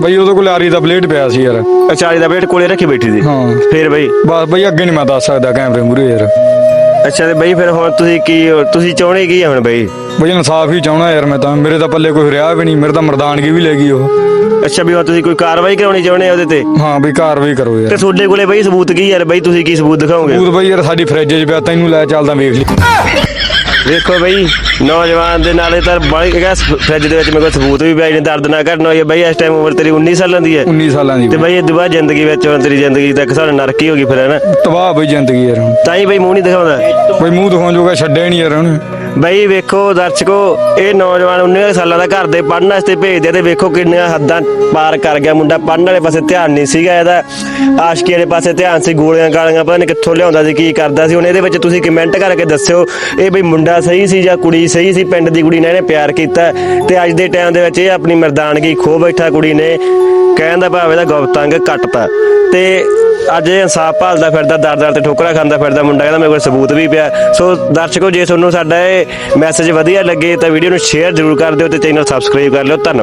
ਬਈ ਉਹਦੇ ਕੋਲ ਆਰੀ ਦਾ ਬਲੇਡ ਪਿਆ ਸੀ ਯਾਰ। ਅਚਾਰੀ ਦਾ ਬਲੇਟ ਕੋਲੇ ਰੱਖੀ ਬੈਠੀ ਸੀ? ਹਾਂ। ਫਿਰ ਬਈ? ਬਸ ਬਈ ਅੱਗੇ ਨਹੀਂ ਮੈਂ ਦੱਸ ਸਕਦਾ ਕੈਮਰੇ ਮੂਰੇ ਯਾਰ। ਅੱਛਾ ਤੇ ਬਈ ਫਿਰ ਹੁਣ ਤੁਸੀਂ ਕੀ ਤੁਸੀਂ ਚਾਹੁੰਦੇ ਕੀ ਆ ਹੁਣ ਬਈ? ਬਈ ਇਨਸਾਫ ਹੀ ਚਾਹਣਾ ਯਾਰ ਮੈਂ ਤਾਂ। ਮੇਰੇ ਤਾਂ ਪੱਲੇ ਕੋਈ ਰਿਹਾ ਵੀ ਨਹੀਂ ਮੇਰੇ ਤਾਂ ਮਰਦਾਨਗੀ ਵੀ ਲੈ ਗਈ ਉਹ। ਅੱਛਾ ਵੀ ਹੁਣ ਤੁਸੀਂ ਕੋਈ ਕਾਰਵਾਈ ਕਰਾਉਣੀ ਚਾਹੁੰਦੇ ਆ ਉਹਦੇ ਤੇ? ਹਾਂ ਬਈ ਕਾਰਵਾਈ ਕਰੋ ਤੇ ਯਾਰ ਤੁਹਾਡੇ ਕੋਲੇ ਬਈ ਸਬੂਤ ਕੀ ਯਾਰ ਬਈ ਤੁਸੀਂ ਕੀ ਸਬੂਤ ਦਿਖਾਓਗੇ? ਬੂਤ ਬਈ ਯਾਰ ਸਾਡੀ ਫ੍ਰਿਜ 'ਚ ਪਿਆ ਤੈਨੂੰ ਲੈ ਚੱਲਦਾ ਵੇਖ ਲਈ। ਵੇਖੋ ਬਈ ਨੌਜਵਾਨ ਦੇ ਨਾਲੇ ਤਾਂ ਬੜੀ ਹੈਗਾ ਫ੍ਰਿਜ ਦੇ ਵਿੱਚ ਮੇਰੇ ਕੋਲ ਸਬੂਤ ਵੀ ਪਿਆ ਨਾ ਘਟਣਾ ਹੋਈ ਹੈ ਬਈ ਇਸ ਟਾਈਮ ਉਮਰ ਤੇਰੀ 19 ਸਾਲਾਂ ਦੀ ਹੈ। 19 ਸਾਲਾਂ ਦੀ ਤੇ ਬਈ ਇਹ ਦੁਬਾਰਾ ਜ਼ਿੰਦਗੀ ਵਿੱਚ ਹੁਣ ਤੇਰੀ ਜ਼ਿੰਦਗੀ ਤੱਕ ਸਾਡੇ ਨਰਕ ਹੀ ਹੋ ਗਈ ਫਿਰ ਹੈ ਨਾ? ਤਬਾਹ ਬਈ ਜ਼ਿੰਦਗੀ ਯਾਰ ਹੁਣ। ਤਾਂ ਹੀ ਬਈ ਮੂੰਹ ਨਹੀਂ ਦਿਖਾਉਂਦਾ। ਬਈ ਮੂੰਹ ਦਿਖਾਉਣ ਜੋਗਾ ਛੱਡਿਆ ਨਹੀਂ ਯਾਰ ਉਹਨੇ ਬਈ ਵੇਖੋ ਦਰਸ਼ਕੋ, ਇਹ ਨੌਜਵਾਨ 19 ਸਾਲਾਂ ਦਾ ਘਰ ਦੇ ਪੜਨ ਵਾਸਤੇ ਭੇਜਦੇ ਆ ਤੇ ਵੇਖੋ ਕਿੰਨੀਆਂ ਹੱਦਾਂ ਪਾਰ ਕਰ ਗਿਆ ਮੁੰਡਾ। ਪੜਨ ਵਾਲੇ ਪਾਸੇ ਧਿਆਨ ਨਹੀਂ ਸੀਗਾ ਇਹਦਾ। ਆਸ਼ਕੀ ਵਾਲੇ ਪਾਸੇ ਧਿਆਨ ਸੀ, ਗੋਲੀਆਂ ਗਾਲੀਆਂ, ਪਤਾ ਨਹੀਂ ਕਿੱਥੋਂ ਲਿਆਉਂਦਾ ਸੀ, ਕੀ ਕਰਦਾ ਸੀ। ਹੁਣ ਇਹਦੇ ਵਿੱਚ ਤੁਸੀਂ ਕਮੈਂਟ ਕਰਕੇ ਦੱਸਿਓ, ਇਹ ਬਈ ਮੁੰਡਾ ਸਹੀ ਸੀ ਜਾਂ ਕੁੜੀ ਸਹੀ ਸੀ? ਪਿੰਡ ਦੀ ਕੁੜੀ ਨੇ ਇਹਨੇ ਪਿਆਰ ਕੀਤਾ ਤੇ ਅੱਜ ਦੇ ਟਾਈਮ ਦੇ ਵਿੱਚ ਇਹ ਆਪਣੀ ਮਰਦਾਨਗੀ ਖੋ ਬੈਠਾ ਕੁੜੀ ਨੇ। ਕਹਿਣ ਦਾ ਭਾਵ ਇਹਦਾ ਗੁਪਤੰਗ ਕੱਟਤਾ ਤੇ ਅੱਜ ਇਹ ਇਨਸਾਫ ਭਾਲਦਾ ਫਿਰਦਾ, ਦਰ ਦਰ ਤੇ ਠੋਕਰਾਂ ਖਾਂਦਾ ਫਿਰਦਾ, ਮੁੰਡਾ ਕਹਿੰਦਾ ਮੇਰੇ ਕੋਲ ਸਬੂਤ ਵੀ ਪਿਆ। ਸੋ ਦਰਸ਼ਕੋ, ਜੇ ਤੁਹਾਨੂੰ ਸਾਡਾ ਇਹ ਮੈਸੇਜ ਵਧੀਆ ਲੱਗੇ ਤਾਂ ਵੀਡੀਓ ਨੂੰ ਸ਼ੇਅਰ ਜ਼ਰੂਰ ਕਰ ਦਿਓ ਤੇ ਚੈਨਲ ਸਬਸਕ੍ਰਾਈਬ ਕਰ ਲਿਓ। ਧੰਨਵਾਦ।